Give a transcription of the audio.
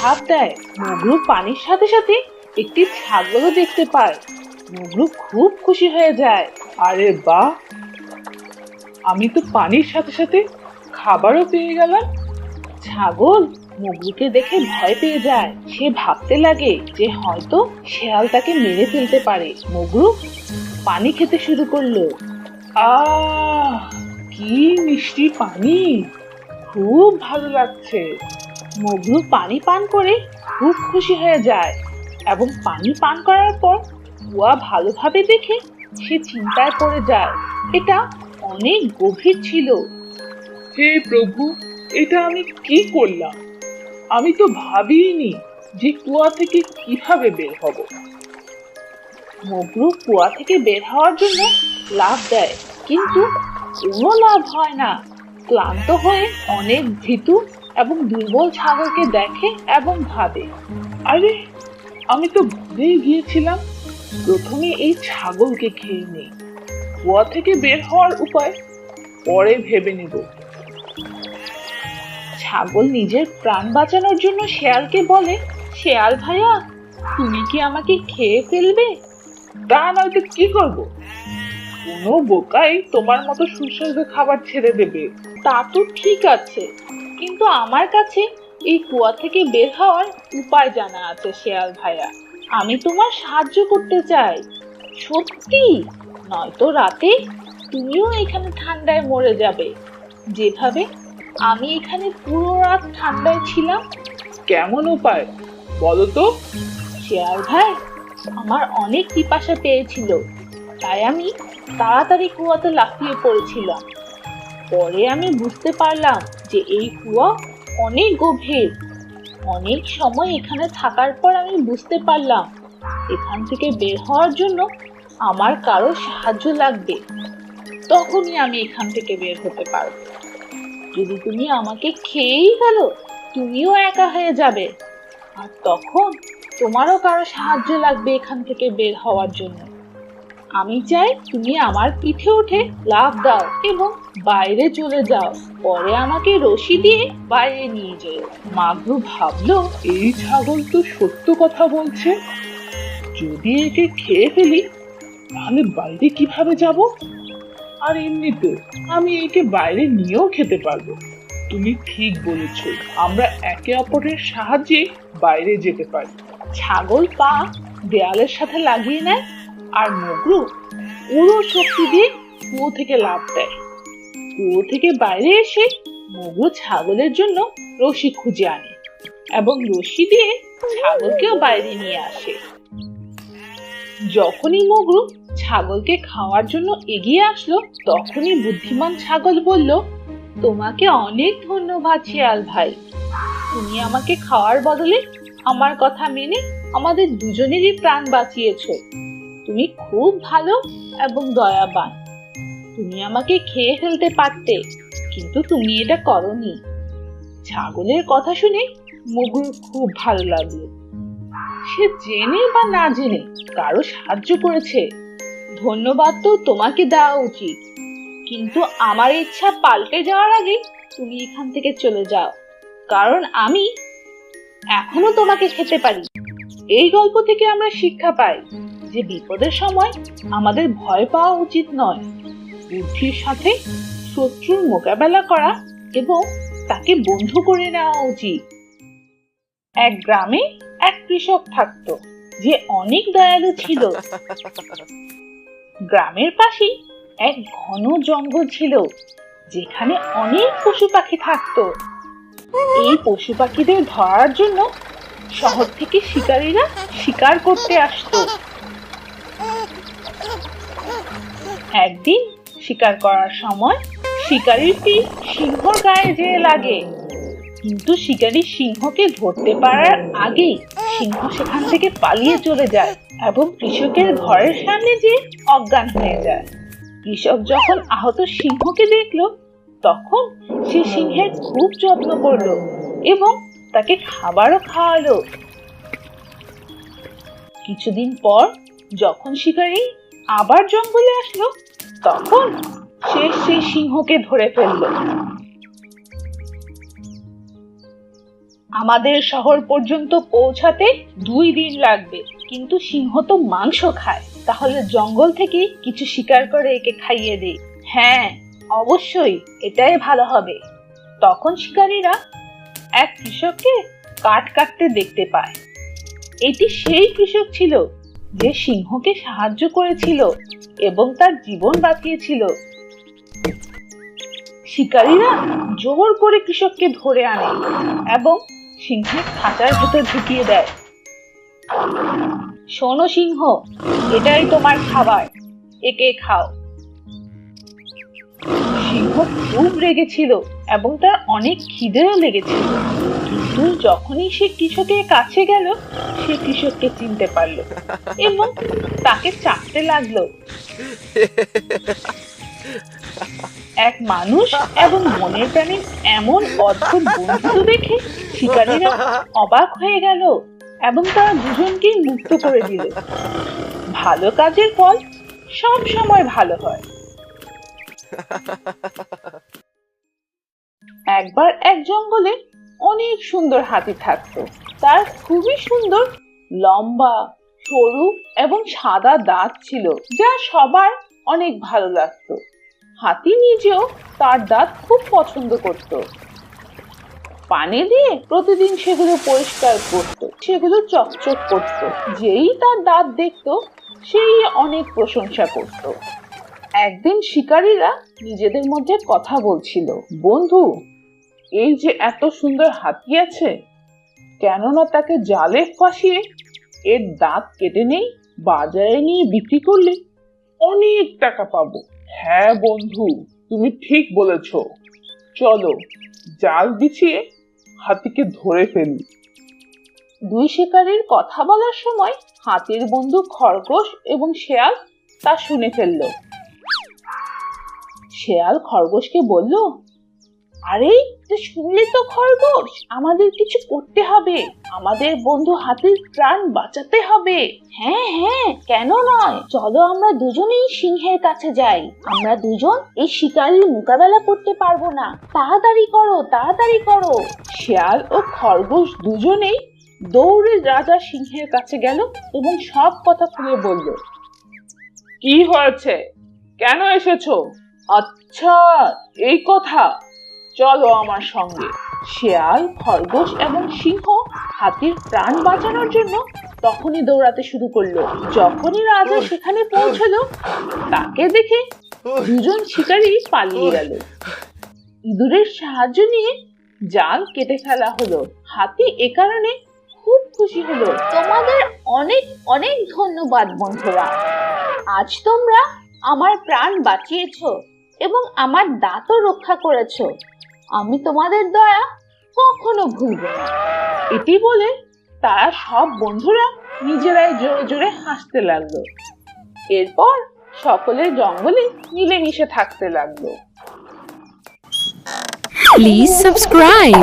ঝাঁপ দেয়। মগরু পানির সাথে সাথে একটি ছাগলও দেখতে পায়। মগরু খুব খুশি হয়ে যায়। আরে বা আমি তো পানির সাথে সাথে খাবারও পেয়ে গেলাম। ছাগল মগরুকে দেখে ভয় পেয়ে যায়। সে ভাবতে লাগে যে হয়তো শেয়াল তাকে মেরে ফেলতে পারে। মগরু পানি খেতে শুরু করল। আহ, কি মিষ্টি পানি! খুব ভালো লাগছে। মগরু পানি পান করে খুব খুশি হয়ে যায় এবং পানি পান করার পর কুয়া ভালোভাবে দেখে সে চিন্তায় পড়ে যায়। এটা অনেক গভীর ছিল। হে প্রভু এটা আমি কি করলাম? আমি তো ভাবিনি যে কুয়া থেকে কীভাবে বের হব। মগরু কুয়া থেকে বের হওয়ার জন্য লাভ দেয় কিন্তু কোনো লাভ হয় না। ক্লান্ত হয়ে অনেক ভীতু এবং দুর্বল ছাগলকে দেখে এবং ভাবে, আরে, আমি তো ভুলেই গিয়েছিলাম। প্রথমে এই ছাগলকে খেয়ে নেই। কুয়া থেকে বের হওয়ার উপায় পরে ভেবে নেব। ছাগল নিজের প্রাণ বাঁচানোর জন্য শেয়ালকে বলে, শেয়াল ভাইয়া তুমি কি আমাকে খেয়ে ফেলবে? তা নয়তো কি করব? কোনো বোকাই তোমার মতো সুস্বাদু খাবার ছেড়ে দেবে। তা তো ঠিক আছে। কিন্তু আমার কাছে এই কুয়া থেকে বের হওয়ার উপায় জানা আছে, শেয়াল ভাইয়া। আমি তোমার সাহায্য করতে চাই। সত্যি? নয়তো রাতে তুমিও এখানে ঠান্ডায় মরে যাবে। যেভাবে আমি এখানে পুরো রাত ঠান্ডায় ছিলাম, কেমন উপায়, বলো তো? শেয়াল ভাই, আমার অনেক পিপাসা পেয়েছিল, তাই আমি তাড়াতাড়ি কুয়াতে লাফিয়ে পড়েছিলাম। পরে আমি বুঝতে পারলাম যে এই কুয়া অনেক গভীর। অনেক সময় এখানে থাকার পর আমি বুঝতে পারলাম, এখান থেকে বের হওয়ার জন্য আমার কারও সাহায্য লাগবে। তখনই আমি এখান থেকে বের হতে পারব। যদি তুমি আমাকে খেয়েই ফেলো, তুমিও একা হয়ে যাবে। আর তখন তোমারও কারও সাহায্য লাগবে এখান থেকে বের হওয়ার জন্য। আমি চাই তুমি আমার পিঠে উঠে লাফ দাও এবং বাইরে চলে যাও। পরে আমাকে রশি দিয়ে বাইরে নিয়ে যেও। মাগরু ভাবলো, এই ছাগল তো সত্য কথা বলছে। যদি একে খেয়ে ফেলি, তাহলে বাইরে কীভাবে যাব? আর এমনিতে আমি একে বাইরে নিয়েও খেতে পারব। তুমি ঠিক বলেছ, আমরা একে অপরের সাহায্যে বাইরে যেতে পারি। ছাগল পা দেয়ালের সাথে লাগিয়ে নেয়। আর মগরু পুরো শক্তি দিয়ে কুয়ো থেকে লাফ দেয়। কুয়ো থেকে বাইরে এসে মগরু ছাগলের জন্য রশি খুঁজে আনে এবং রশি দিয়ে ছাগলকেও বাইরে নিয়ে আসে। যখনই মগরু ছাগলকে খাওয়ার জন্য এগিয়ে আসলো, তখনই বুদ্ধিমান ছাগল বলল, তোমাকে অনেক ধন্যবাদ শিয়াল ভাই। তুমি আমাকে খাওয়ার বদলে আমার কথা মেনে আমাদের দুজনেরই প্রাণ বাঁচিয়েছো। তুমি খুব ভালো এবং দয়াবান। তুমি আমাকে খেয়ে ফেলতে পারতে, কিন্তু তুমি এটা করনি। ছাগলের কথা শুনে মগুর খুব ভালো লাগল। সে জেনে বা না জেনে কারও সাহায্য করেছে, ধন্যবাদ তো তোমাকে দেওয়া উচিত। কিন্তু আমার ইচ্ছা পাল্টে যাওয়ার আগে তুমি এখান থেকে চলে যাও, কারণ আমি এখনও তোমাকে খেতে পারি। এই গল্প থেকে আমরা শিক্ষা পাই। যে বিপদের সময় আমাদের ভয় পাওয়া উচিত নয়। বুদ্ধির সাথে শত্রুর মোকাবেলা করা এবং তাকে বন্ধু করে নেওয়া উচিত। এক গ্রামে এক কৃষক থাকতো যে অনেক দয়ালু ছিল। গ্রামের পাশেই এক ঘন জঙ্গল ছিল যেখানে অনেক পশু পাখি থাকতো। এই পশু পাখিদের ধরার জন্য শহর থেকে শিকারীরা শিকার করতে আসতো। একদিন শিকার করার সময় শিকারীর তীর সিংহর গায়ে যেয়ে লাগে। কিন্তু শিকারী সিংহকে ধরতে পারার আগেই সিংহ সেখান থেকে পালিয়ে চলে যায় এবং কৃষকের ঘরের সামনে যে অজ্ঞান হয়ে যায়। কৃষক যখন আহত সিংহকে দেখল, তখন সে সিংহের খুব যত্ন করল এবং তাকে খাবারও খাওয়ালো। কিছুদিন পর যখন শিকারী আবার জঙ্গলে আসলো? তখন সে সেই সিংহকে ধরে ফেলল। আমাদের শহর পর্যন্ত পৌঁছাতে দুই দিন লাগবে, কিন্তু সিংহ তো মাংস খায়। তাহলে জঙ্গল থেকে কিছু শিকার করে একে খাইয়ে দেই। হ্যাঁ অবশ্যই, এটাই ভালো হবে। তখন শিকারীরা এক কৃষককে কাঠ কাটতে দেখতে পায়। এটি সেই কৃষক ছিল যে সিংহকে সাহায্য করেছিল এবং তার জীবন বাঁচিয়েছিল। শিকারীরা জোর করে কৃষককে ধরে আনে এবং সিংহের খাঁচার ভেতর ঢুকিয়ে দেয়। শোনো সিংহ, এটাই তোমার খাবার, একে খাও। সিংহ খুব রেগেছিল এবং তার অনেক খিদেও লেগেছিল। কিন্তু যখনই সে কৃষকের কাছে গেল, সে কৃষককে চিনতে পারল এবং তাকে চাটতে লাগল। এক মানুষ এবং বনের প্রাণীর এমন অদ্ভুত বন্ধুত্ব দেখে শিকারীরা অবাক হয়ে গেল এবং তারা দুজনকেই মুক্ত করে দিল। ভালো কাজের ফল সব সময় ভালো হয়। একবার এক জঙ্গলে অনেক সুন্দর হাতি থাকতো। তার খুবই সুন্দর লম্বা, সরু এবং সাদা দাঁত ছিল, যা সবার অনেক ভালো লাগতো। হাতি নিজেও তার দাঁত খুব পছন্দ করত। পানি দিয়ে প্রতিদিন সেগুলো পরিষ্কার করত, সেগুলো চকচক করত, যেই তার দাঁত দেখতো সেই অনেক প্রশংসা করত। একদিন শিকারীরা নিজেদের মধ্যে কথা বলছিল, বন্ধু এই যে এত সুন্দর হাতি আছে, কেননা তাকে জালে ফাঁসিয়ে এর দাঁত কেটে নেই, বাজারে নিয়ে বিক্রি করলে অনেক টাকা পাবো। হ্যাঁ বন্ধু, তুমি ঠিক বলেছ। চলো, জাল বিছিয়ে হাতিকে ধরে ফেলি। দুই শিকারীর কথা বলার সময় হাতির বন্ধু খরগোশ এবং শেয়াল তা শুনে ফেলল। শেয়াল খরগোশকে বলল আরে তো শুনলে তো খরগোশ। আমাদের কিছু করতে হবে। আমাদের বন্ধু হাতির প্রাণ বাঁচাতে হবে। হ্যাঁ হ্যাঁ কেন নয়? চলো আমরা দুজনেই সিংহের কাছে যাই। আমরা দুজন এই শিকারীর মোকাবেলা করতে পারব না। তাড়াতাড়ি করো তাড়াতাড়ি করো। শিয়াল ও খরগোশ দুজনেই দৌড়ে রাজা সিংহের কাছে গেল এবং সব কথা খুলে বলল, কি হয়েছে? কেন এসেছ? আচ্ছা এই কথা। চলো আমার সঙ্গে। শেয়াল খরগোশ এবং সিংহ হাতির প্রাণ বাঁচানোর জন্য তখনই দৌড়াতে শুরু করল। যখনই রাজা সেখানে পৌঁছলো তাকে দেখে দুজন শিকারী পালিয়ে গেল। ইঁদুরের সাহায্য নিয়ে জাল কেটে ফেলা হলো। হাতি এ কারণে খুব খুশি হলো। তোমাদের অনেক অনেক ধন্যবাদ বন্ধুরা। আজ তোমরা আমার প্রাণ বাঁচিয়েছো এবং আমার দাঁতও রক্ষা করেছ। আমি তোমাদের দয়া কখনো ভুলব না। এটি বলে তারা সব বন্ধুরা নিজেরাই জোরে জোরে হাসতে লাগল। এরপর সকলে জঙ্গলে মিলেমিশে থাকতে লাগল। Please subscribe.